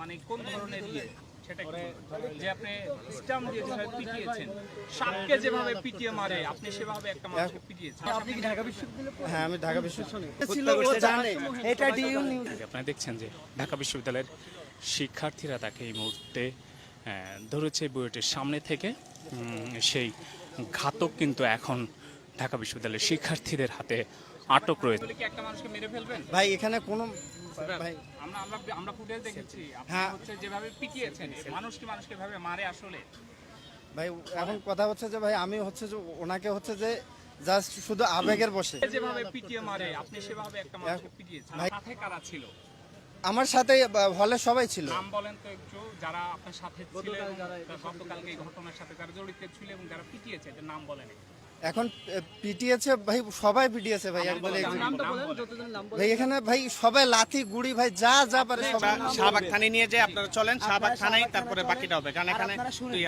মানে কোন ধরনের ইয়ে? সেটা যে আপনি স্টাম্প দিয়ে যেভাবে পিটিয়েছেন সাপকে যেভাবে পিটিয়ে মারে আপনি সেভাবে একটা মানুষকে পিটিয়েছেন? আপনি কি ঢাকা হ্যাঁ আমি ঢাকা বিশ্ববিদ্যালয় ছিল ও জানে এটা ডিউ নিউজ দেখছেন যে ঢাকা বিশ্ববিদ্যালয়ের শিক্ষার্থীরা তাকে এই মুহূর্তে ধরেছে বুয়েটের সামনে থেকে। সেই ঘাতক কিন্তু এখন ঢাকা বিশ্ববিদ্যালয়ের শিক্ষার্থীদের হাতে আটক রয়েছে কি একটা মানুষকে মেরে ফেলবেন? ভাই এখানে কোনো ভাই আমরা আমরা আমরা ফুটেজ দেখেছি। আপনি হ্যাঁ। হচ্ছে যেভাবে পিটিয়েছেন মানুষ মানুষকে ভাবে মারে আসলে? ভাই এখন কথা হচ্ছে যে ভাই আমি হচ্ছে যে ওনাকে হচ্ছে যে জাস্ট শুধু আবেগের বসে যেভাবে পিটিয়ে মারে আপনি সেভাবে একটা মানুষকে পিটিয়েছেন। সাথে কারা ছিল? আমার সাথে হলে সবাই ছিল। নাম বলেন তো একটু যারা আপনার সাথে ছিল গতকালকে এই ঘটনার সাথে যারা জড়িত ছিল এবং যারা পিটিয়েছে এদের নাম বলেন। এখন পিটিয়েছে ভাই সবাই পিটিয়েছে ভাই বলেন। ভাই এখানে ভাই সবাই লাথি গুড়ি ভাই যা যা পারে সবাই শাহবাগ থানায় নিয়ে যায় আপনারা চলেন শাহবাগ থানায় তারপরে বাকিটা হবে কারণ এখানে আপনারা শুনেন। দুই